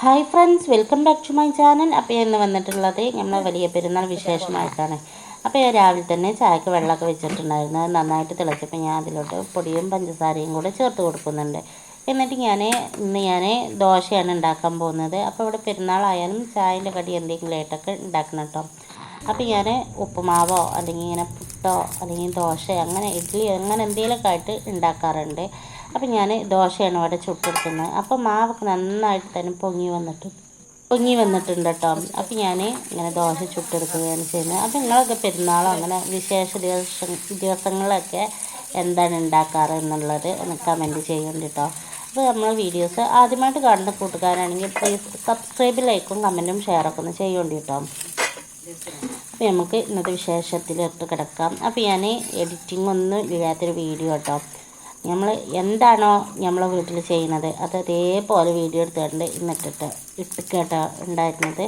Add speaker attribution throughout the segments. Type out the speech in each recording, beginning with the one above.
Speaker 1: Hi friends welcome back to my channel അപ്പോൾ ഇന്ന് വന്നിട്ടുള്ളത് നമ്മളെ വലിയ പെരുന്നാൾ വിശേഷമായിട്ടാണ്. അപ്പോൾ ഞാൻ രാവിലെ തന്നെ ചായക്ക് വെള്ളമൊക്കെ വെച്ചിട്ടുണ്ടായിരുന്നു. അത് നന്നായിട്ട് തിളച്ചപ്പോൾ ഞാൻ അതിലോട്ട് പൊടിയും പഞ്ചസാരയും കൂടെ ചേർത്ത് കൊടുക്കുന്നുണ്ട്. എന്നിട്ട് ഞാൻ ഇന്ന് ഞാൻ ദോശയാണ് ഉണ്ടാക്കാൻ പോകുന്നത്. അപ്പോൾ ഇവിടെ പെരുന്നാളായാലും ചായന്റെ കടി എന്തെങ്കിലും ആയിട്ടൊക്കെ ഉണ്ടാക്കണം കേട്ടോ. അപ്പോൾ ഞാൻ ഉപ്പുമാവോ അല്ലെങ്കിൽ ഇങ്ങനെ പുട്ടോ അല്ലെങ്കിൽ ദോശ അങ്ങനെ ഇഡ്ഡലി അങ്ങനെ എന്തെങ്കിലുമൊക്കെ ആയിട്ട് ഉണ്ടാക്കാറുണ്ട്. അപ്പോൾ ഞാൻ ദോശയാണ് ഇവിടെ ചുട്ടെടുക്കുന്നത്. അപ്പോൾ മാവൊക്കെ നന്നായിട്ട് തന്നെ പൊങ്ങി വന്നിട്ട് പൊങ്ങി വന്നിട്ടുണ്ട് കേട്ടോ. അപ്പം ഞാൻ ഇങ്ങനെ ദോശ ചുട്ടെടുക്കുകയാണ് ചെയ്യുന്നത്. അപ്പം നിങ്ങളൊക്കെ പെരുന്നാളോ അങ്ങനെ വിശേഷ ദിവസം ദിവസങ്ങളൊക്കെ എന്താണ് ഉണ്ടാക്കാറ് എന്നുള്ളത് ഒന്ന് കമന്റ് ചെയ്യണ്ട കേട്ടോ. അപ്പോൾ നമ്മൾ വീഡിയോസ് ആദ്യമായിട്ട് കാണുന്ന കൂട്ടുകാരാണെങ്കിൽ പ്ലീസ് സബ്സ്ക്രൈബ് ലൈക്കും കമന്റും ഷെയറൊക്കെ ഒന്ന് ചെയ്യേണ്ടി കേട്ടോ. അപ്പോൾ നമുക്ക് ഇന്നത്തെ വിശേഷത്തിലിട്ട് കിടക്കാം. അപ്പോൾ ഞാൻ എഡിറ്റിംഗ് ഒന്നും ഇല്ലാത്തൊരു വീഡിയോ കേട്ടോ നമ്മൾ എന്താണോ നമ്മളെ വീട്ടിൽ ചെയ്യുന്നത് അത് അതേപോലെ വീഡിയോ എടുത്തിട്ടുണ്ട് ഇന്നിട്ടിട്ട് ഇട്ട് കേട്ടോ ഉണ്ടായിരുന്നത്.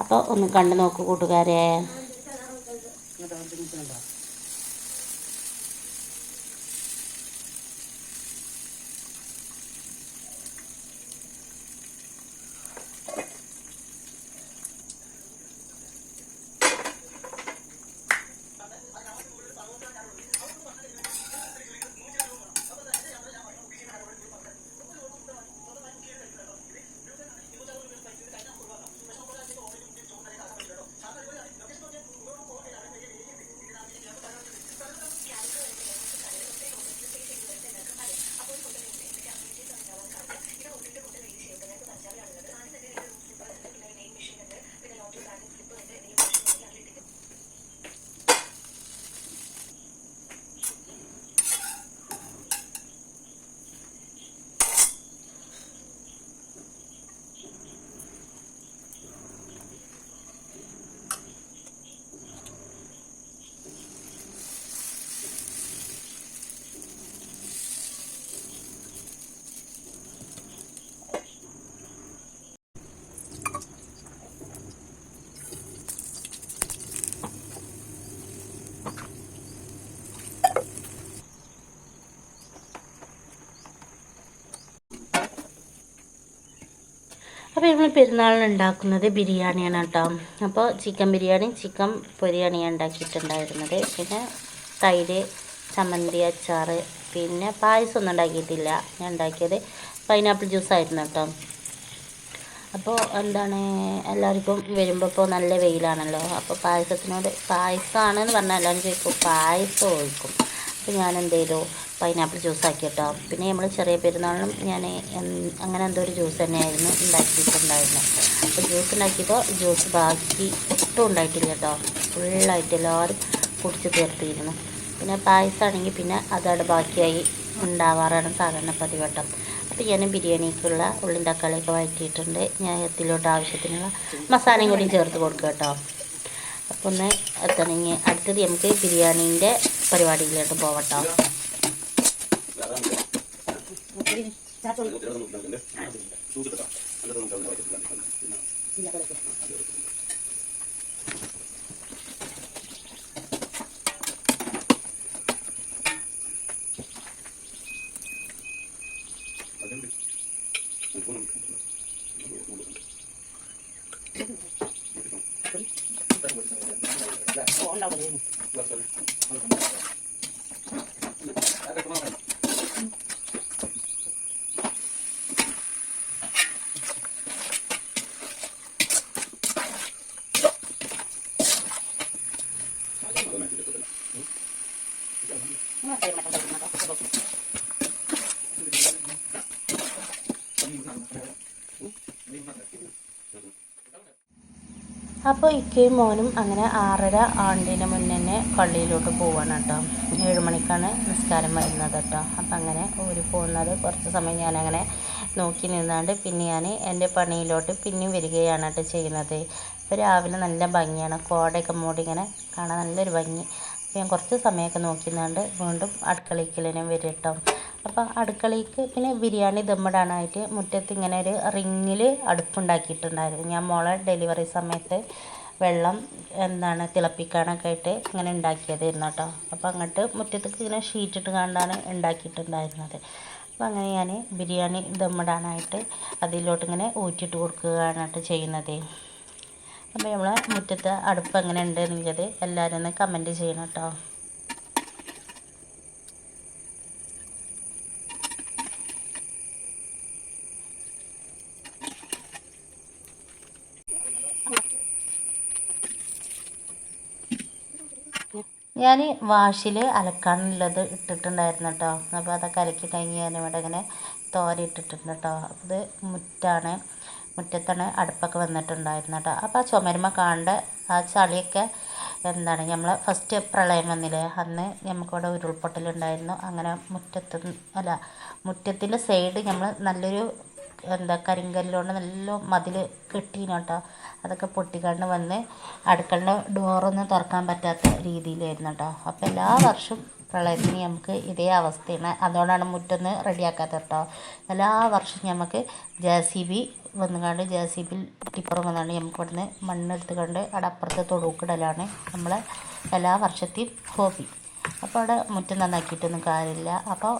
Speaker 1: അപ്പോൾ ഒന്ന് കണ്ടു നോക്കൂ കൂട്ടുകാരെ. അപ്പോൾ നമ്മൾ പെരുന്നാളിന് ഉണ്ടാക്കുന്നത് ബിരിയാണിയാണ് കേട്ടോ. അപ്പോൾ ചിക്കൻ ബിരിയാണി ചിക്കൻ പൊരിയാണിയാണ് ഉണ്ടാക്കിയിട്ടുണ്ടായിരുന്നത്. പിന്നെ തൈര് ചമ്മന്തി അച്ചാർ പിന്നെ പായസം ഒന്നും ഉണ്ടാക്കിയിട്ടില്ല. ഞാൻ ഉണ്ടാക്കിയത് പൈനാപ്പിൾ ജ്യൂസായിരുന്നു കേട്ടോ. അപ്പോൾ എന്താണ് എല്ലാവർക്കും വരുമ്പോൾ ഇപ്പോൾ നല്ല വെയിലാണല്ലോ. അപ്പോൾ പായസത്തിനോട് പായസമാണെന്ന് പറഞ്ഞാൽ എല്ലാവരും ചോദിക്കും പായസം ഒഴിക്കും. അപ്പോൾ ഞാൻ എന്ത് ചെയ്തു പൈനാപ്പിൾ ജ്യൂസ് കേട്ടോ പിന്നെ നമ്മൾ ചെറിയ പെരുന്നാളിനും ഞാൻ അങ്ങനെ എന്തോ ഒരു ജ്യൂസ് തന്നെയായിരുന്നു ഉണ്ടാക്കിയിട്ടുണ്ടായിരുന്നത് അപ്പോൾ ജ്യൂസ് ഉണ്ടാക്കിയപ്പോൾ ജ്യൂസ് ബാക്കി ഒട്ടും ഉണ്ടായിട്ടില്ല കേട്ടോ ഫുള്ളായിട്ട് എല്ലാവരും കുടിച്ച് തീർത്തിയിരുന്നു പിന്നെ പായസമാണെങ്കിൽ പിന്നെ അതവിടെ ബാക്കിയായി ഉണ്ടാവാറാണ് സാധാരണ പതിവ് കേട്ടോ അപ്പോൾ ഞാൻ ബിരിയാണിക്കുള്ള ഉള്ളിൻ തക്കാളിയൊക്കെ വഴറ്റിയിട്ടുണ്ട്. ഞാൻ എത്തിലോട്ട് ആവശ്യത്തിനുള്ള മസാലയും കൂടി ചേർത്ത് കൊടുക്കുക കേട്ടോ അപ്പോൾ ഒന്ന് എത്തണമെങ്കിൽ അടുത്തത് നമുക്ക് ബിരിയാണീന്റെ പരിപാടിയിലോട്ട് പോവട്ടോ. Gracias. അപ്പോൾ ഇക്കയും മോനും അങ്ങനെ ആറര ആണ്ടിന് മുന്നേ തന്നെ പള്ളിയിലോട്ട് പോവാണ് കേട്ടോ. ഏഴ് മണിക്കാണ് നിസ്കാരം വരുന്നത് കേട്ടോ. അപ്പം അങ്ങനെ ഒരു പോകുന്നത്. കുറച്ച് സമയം ഞാനങ്ങനെ നോക്കി നിന്നാണ്ട് പിന്നെ ഞാൻ എന്റെ പണിയിലോട്ട് പിന്നെയും വരികയാണ് കേട്ടോ ചെയ്യുന്നത്. ഇപ്പോൾ രാവിലെ നല്ല ഭംഗിയാണ്. കോടയൊക്കെ മൂടി ഇങ്ങനെ കാണാൻ നല്ലൊരു ഭംഗി. ഞാൻ കുറച്ച് സമയമൊക്കെ നോക്കി നിന്നാണ്ട് വീണ്ടും അടുക്കളയ്ക്കലിനും വരും കേട്ടോ. അപ്പോൾ അടുക്കളയ്ക്ക് പിന്നെ ബിരിയാണി ദമ്മിടാനായിട്ട് മുറ്റത്ത് ഇങ്ങനെ ഒരു റിങ്ങിൽ അടുപ്പുണ്ടാക്കിയിട്ടുണ്ടായിരുന്നു. ഞാൻ മോളെ ഡെലിവറി സമയത്ത് വെള്ളം എന്താണ് തിളപ്പിക്കാനൊക്കെ ആയിട്ട് ഇങ്ങനെ ഉണ്ടാക്കിയതായിരുന്നു കേട്ടോ. അപ്പോൾ അങ്ങോട്ട് മുറ്റത്തേക്ക് ഇങ്ങനെ ഷീറ്റ് ഇട്ട് കണ്ടാണ് ഉണ്ടാക്കിയിട്ടുണ്ടായിരുന്നത്. അപ്പോൾ അങ്ങനെ ഞാൻ ബിരിയാണി ദമ്മിടാനായിട്ട് അതിലോട്ട് ഇങ്ങനെ ഊറ്റിയിട്ട് കൊടുക്കുകയാണ് ചെയ്യുന്നത്. അപ്പോൾ നമ്മൾ മുറ്റത്തെ അടുപ്പ് എങ്ങനെ ഉണ്ട് എന്നുള്ളത് എല്ലാവരും ഒന്ന് കമന്റ് ചെയ്യണം കേട്ടോ. ഞാൻ വാഷിൽ അലക്കാനുള്ളത് ഇട്ടിട്ടുണ്ടായിരുന്നു കേട്ടോ അപ്പോൾ അതൊക്കെ അലക്കി കഴിഞ്ഞ് ഞാൻ ഇവിടെ ഇങ്ങനെ തോര ഇട്ടിട്ടുണ്ട് കേട്ടോ ഇത് മുറ്റാണ്. മുറ്റത്താണ് അടുപ്പൊക്കെ വന്നിട്ടുണ്ടായിരുന്നു കേട്ടോ അപ്പോൾ ആ ചുമരുമ കാണേണ്ട ആ ചളിയൊക്കെ എന്താണ് നമ്മൾ ഫസ്റ്റ് പ്രളയം വന്നില്ലേ അന്ന് നമുക്കിവിടെ ഉരുൾപൊട്ടലുണ്ടായിരുന്നു. അങ്ങനെ മുറ്റത്ത് അല്ല മുറ്റത്തിന്റെ സൈഡ് നമ്മൾ നല്ലൊരു എന്താ കരിങ്കല്ലുകൊണ്ട് നല്ല മതിൽ കെട്ടിനോട്ടോ. കേട്ടോ അതൊക്കെ പൊട്ടിക്കണ്ട് വന്ന് അടുക്കളയുടെ ഡോറൊന്നും തുറക്കാൻ പറ്റാത്ത രീതിയിലായിരുന്നു കേട്ടോ അപ്പോൾ എല്ലാ വർഷവും പ്രളയത്തിന് നമുക്ക് ഇതേ അവസ്ഥയാണ്. അതുകൊണ്ടാണ് മുറ്റൊന്ന് റെഡിയാക്കാത്തത് കേട്ടോ എല്ലാ വർഷവും നമുക്ക് ജെ സി ബി വന്നുകൊണ്ട് ജെ സി ബി ടിപ്പർ വന്നുകൊണ്ട് നമുക്ക് ഇവിടുന്ന് മണ്ണെടുത്ത് കണ്ട് അവിടെ അപ്പുറത്ത് തൊടുക്കിടലാണ് നമ്മളെ എല്ലാ വർഷത്തെയും ഹോബി. അപ്പോൾ അവിടെ മുറ്റം നന്നാക്കിയിട്ടൊന്നും കാര്യമില്ല. അപ്പോൾ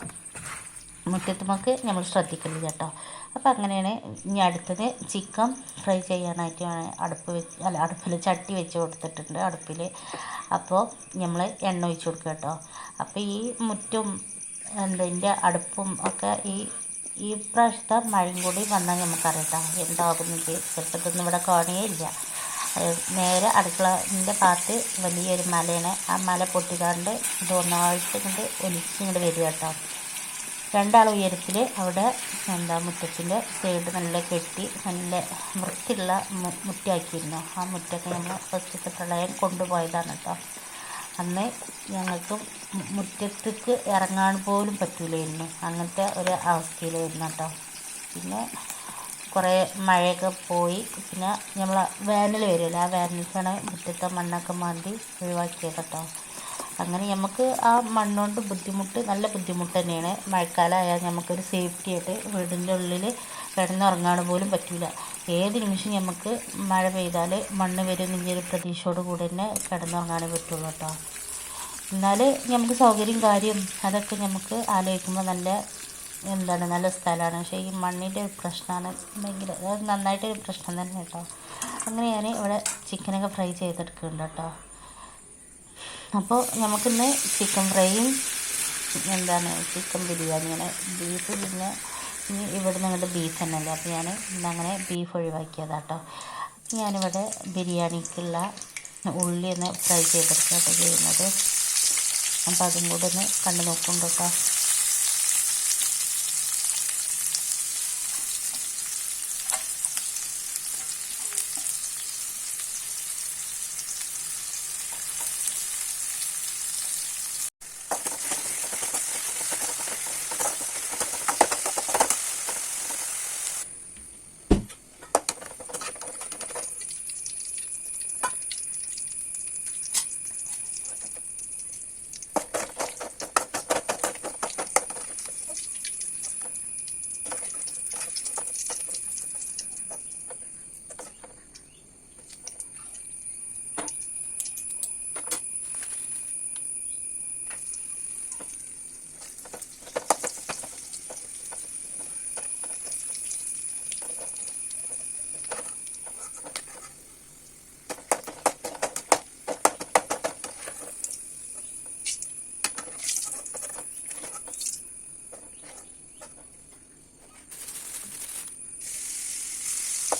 Speaker 1: മുറ്റത്തുമൊക്കെ നമ്മൾ ശ്രദ്ധിക്കുന്നത് കേട്ടോ. അപ്പോൾ അങ്ങനെയാണ് ഇനി അടുത്തത് ചിക്കൻ ഫ്രൈ ചെയ്യാനായിട്ട് അടുപ്പ് വെച്ച് അല്ല അടുപ്പിൽ ചട്ടി വെച്ച് കൊടുത്തിട്ടുണ്ട് അടുപ്പിൽ അപ്പോൾ നമ്മൾ എണ്ണ ഒഴിച്ച് കൊടുക്കുക കേട്ടോ. അപ്പോൾ ഈ മുറ്റും എന്തിന്റെ അടുപ്പും ഒക്കെ ഈ ഈ പ്രാവശ്യത്തെ മഴയും കൂടി വന്നാൽ നമുക്കറിയട്ടോ എന്താകുന്നത് ചിലപ്പോൾ ഇതൊന്നും ഇവിടെ കാണുകയില്ല നേരെ അടുക്കളന്റെ ഭാഗത്ത് വലിയൊരു മലയാണ്. ആ മല പൊട്ടിക്കാണ്ട് ഇത് ഒന്നായിട്ട് ഇങ്ങോട്ട് ഒലിച്ചിങ്ങോട്ട് വരിക കേട്ടോ. രണ്ടാൾ ഉയരത്തിൽ അവിടെ എന്താ മുറ്റത്തിന്റെ സൈഡ് നല്ല കെട്ടി നല്ല വൃത്തിയുള്ള മുറ്റാക്കിയിരുന്നു ആ മുറ്റൊക്കെ നമ്മൾ ഫസ്റ്റത്തെ പ്രളയം കൊണ്ടുപോയതാണ് കേട്ടോ അന്ന് ഞങ്ങൾക്ക് മുറ്റത്തേക്ക് ഇറങ്ങാൻ പോലും പറ്റൂലായിരുന്നു. അങ്ങനത്തെ ഒരു അവസ്ഥയിലായിരുന്നു കേട്ടോ പിന്നെ കുറേ മഴയൊക്കെ പോയി പിന്നെ നമ്മൾ വേനൽ വരുമല്ലോ ആ വേനൽക്കാണ് മുറ്റത്തെ മണ്ണൊക്കെ മാന്തി ഒഴിവാക്കിയത് കേട്ടോ അങ്ങനെ നമുക്ക് ആ മണ്ണുകൊണ്ട് ബുദ്ധിമുട്ട് നല്ല ബുദ്ധിമുട്ട് തന്നെയാണ്. മഴക്കാലമായാൽ നമുക്കൊരു സേഫ്റ്റി ആയിട്ട് വീടിന്റെ ഉള്ളിൽ കിടന്നുറങ്ങാൻ പോലും പറ്റില്ല ഏത് നിമിഷം നമുക്ക് മഴ പെയ്താൽ മണ്ണ് വരും എന്നൊരു പ്രതീക്ഷയോട് കൂടി തന്നെ കിടന്നുറങ്ങാനേ പറ്റുള്ളൂ കേട്ടോ എന്നാൽ നമുക്ക് സൗകര്യം കാര്യം അതൊക്കെ നമുക്ക് ആലോചിക്കുമ്പോൾ നല്ല എന്താണ് നല്ല സ്ഥലമാണ് പക്ഷേ ഈ മണ്ണിന്റെ ഒരു പ്രശ്നമാണ് ഭയങ്കര അത് നന്നായിട്ടൊരു പ്രശ്നം തന്നെ കേട്ടോ അങ്ങനെ ഞാൻ ഇവിടെ ചിക്കനൊക്കെ ഫ്രൈ ചെയ്തെടുക്കുന്നുണ്ട് കേട്ടോ അപ്പോൾ നമുക്കിന്ന് ചിക്കൻ ഫ്രൈയും എന്താണ് ചിക്കൻ ബിരിയാണി അങ്ങനെ ബീഫ് പിന്നെ ഇവിടെ നിന്ന് ബീഫ് തന്നെയല്ലേ? അപ്പോൾ ഞാൻ ഇന്നങ്ങനെ ബീഫ് ഒഴിവാക്കിയതാട്ടോ. ഞാനിവിടെ ബിരിയാണിക്കുള്ള ഉള്ളി ഒന്ന് ഫ്രൈ ചെയ്തെടുക്കാട്ടോ ചെയ്യുന്നത്. അപ്പോൾ അതും കൂടെ ഒന്ന് കണ്ടു നോക്കുന്നുണ്ട് കേട്ടോ.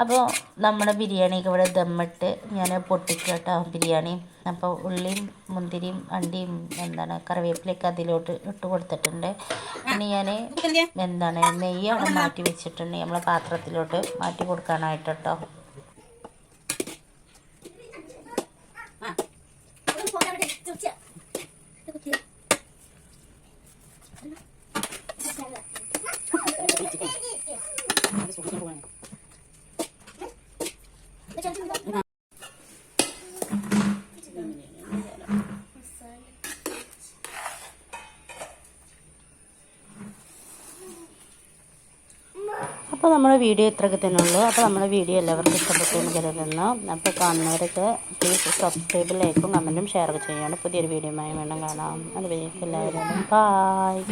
Speaker 1: അപ്പോൾ നമ്മുടെ ബിരിയാണിയൊക്കെ ഇവിടെ ദമ്മിട്ട് ഞാൻ പൊട്ടിക്കട്ടോ കേട്ടോ ബിരിയാണി. അപ്പോൾ ഉള്ളിയും മുന്തിരിയും അണ്ടിയും എന്താണ് കറിവേപ്പിലൊക്കെ അതിലോട്ട് ഇട്ട് കൊടുത്തിട്ടുണ്ട്. പിന്നെ ഞാൻ എന്താണ് നെയ്യ് അവിടെ മാറ്റി വെച്ചിട്ടുണ്ട്. നമ്മളെ പാത്രത്തിലോട്ട് മാറ്റി കൊടുക്കാനായിട്ട് കേട്ടോ. അപ്പോൾ നമ്മുടെ വീഡിയോ ഇത്രയൊക്കെ തന്നെ ഉള്ളൂ. അപ്പോൾ നമ്മുടെ വീഡിയോ എല്ലാവർക്കും ഇഷ്ടപ്പെട്ടു എന്ന് കരുതുന്നു. അപ്പോൾ കാണുന്നവരൊക്കെ പ്ലീസ് സബ്സ്ക്രൈബ് ലൈക്കും കമന്റും ഷെയറൊക്കെ ചെയ്യാണ്. പുതിയൊരു വീഡിയോയുമായി വേണം കാണാം. അത് എല്ലാവരും ബായ്